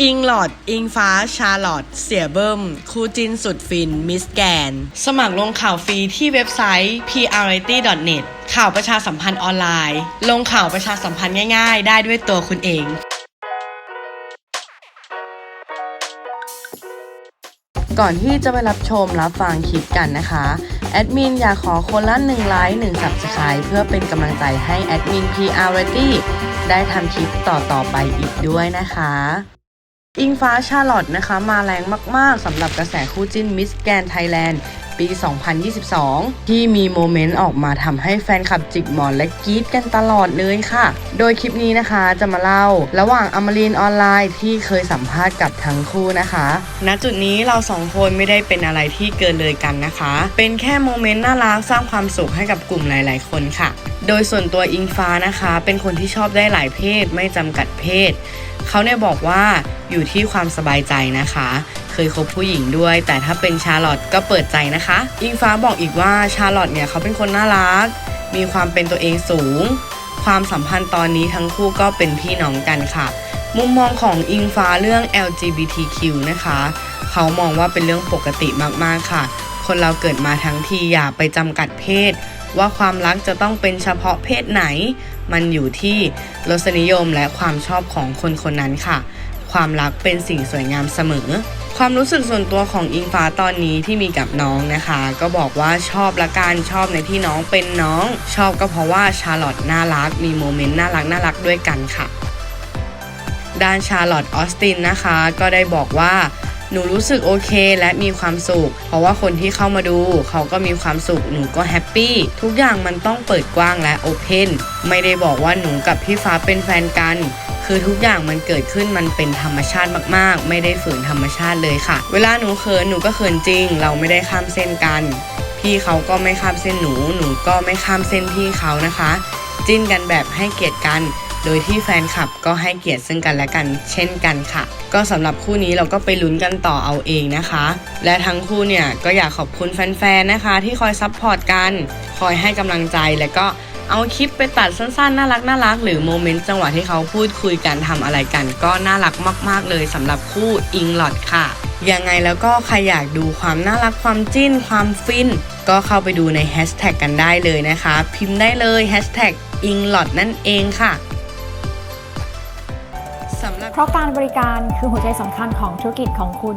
อิงหลอด อิงฟ้า ชาลอตเสียเบิ้ม คู่จินสุดฟิน มิสแกน สมัครลงข่าวฟรีที่เว็บไซต์ prity.net ข่าวประชาสัมพันธ์ออนไลน์ ลงข่าวประชาสัมพันธ์ง่ายๆ ได้ด้วยตัวคุณเองก่อนที่จะไปรับชมรับฟังคลิปกันนะคะ แอดมินอยากขอคนละ1ไลค์1 Subscribe เพื่อเป็นกำลังใจให้แอดมิน PR r e a d y ได้ทำคลิปต่อๆไปอีกด้วยนะคะ อิงฟ้าชาลอตนะคะ มาแรงมาก ๆสำหรับกระแสคู่จิ้นมิสแกนไทยแลนด์ ปี 2022 ที่มีโมเมนต์ออกมาทำให้แฟนคลับจิกหมอนและกรี๊ดกันตลอดเลยค่ะ โดยคลิปนี้นะคะจะมาเล่า ระหว่างอมรินออนไลน์ที่เคยสัมภาษณ์กับทั้งคู่นะคะ ณ จุดนี้เราสองคนไม่ได้เป็นอะไรที่เกินเลยกันนะคะ เป็นแค่โมเมนต์น่ารักสร้างความสุขให้กับกลุ่มหลาย ๆ คนค่ะ โดยส่วนตัวอิงฟ้านะคะ เป็นคนที่ชอบได้หลายเพศไม่จำกัดเพศ เขาเนี่ยบอกว่าอยู่ที่ความสบายใจนะคะ เคยคบผู้หญิงด้วย แต่ถ้าเป็นชาร์ลอตก็เปิดใจนะคะ อิงฟ้าบอกอีกว่าชาร์ลอตเนี่ยเขาเป็นคนน่ารัก มีความเป็นตัวเองสูง ความสัมพันธ์ตอนนี้ทั้งคู่ก็เป็นพี่น้องกันค่ะ มุมมองของอิงฟ้าเรื่อง LGBTQ นะคะ เขามองว่าเป็นเรื่องปกติมากๆค่ะ คนเราเกิดมาทั้งทีอย่าไปจำกัดเพศ ว่าความรักจะต้องเป็นเฉพาะเพศไหน มันอยู่ที่รสนิยมและความชอบของคนคนนั้นค่ะความรักเป็นสิ่งสวยงามเสมอ ความรู้สึกส่วนตัวของอิงฟ้าตอนนี้ที่มีกับน้องนะคะ ก็บอกว่าชอบละกันชอบในที่น้องเป็นน้อง ชอบก็เพราะว่าชาร์ลอตน่ารัก มีโมเมนต์น่ารักน่ารักด้วยกันค่ะ ด้านชาร์ลอตออสตินนะคะ ก็ได้บอกว่าหนูรู้สึกโอเคและมีความสุข เพราะว่าคนที่เข้ามาดู เขาก็มีความสุข หนูก็แฮปปี้ ทุกอย่างมันต้องเปิดกว้างและโอเพนไม่ได้บอกว่าหนูกับพี่ฟ้าเป็นแฟนกัน คือทุกอย่างมันเกิดขึ้นมันเป็นธรรมชาติมากๆ ไม่ได้ฝืนธรรมชาติเลยค่ะ เวลาหนูเขินหนูก็เขินจริง เราไม่ได้ข้ามเส้นกัน พี่เขาก็ไม่ข้ามเส้นหนู หนูก็ไม่ข้ามเส้นพี่เขานะคะ จิ้นกันแบบให้เกียรติกันโดยที่แฟนคลับก็ให้เกียรติซึ่งกันและกันเช่นกันค่ะ ก็สำหรับคู่นี้เราก็ไปลุ้นกันต่อเอาเองนะคะ และทั้งคู่เนี่ยก็อยากขอบคุณแฟนๆนะคะ ที่คอยซัพพอร์ตกัน คอยให้กำลังใจแล้วก็ เอาคลิปไปตัดสั้นๆ น่ารักน่ารักหรือโมเมนต์จังหวะที่เขาพูดคุยกันทำอะไรกัน ก็น่ารักมาก ๆ เลยสำหรับคู่อิงหลอดค่ะ ยังไงแล้วก็ใครอยากดูความน่ารักความจิ้น ความฟิน ก็เข้าไปดูในแฮชแท็กกันได้เลยนะคะ พิมพ์ได้เลยแฮชแท็กอิงหลอดนั่นเองค่ะสำหรับเพราะการบริการคือหัวใจสำคัญของธุรกิจของคุณ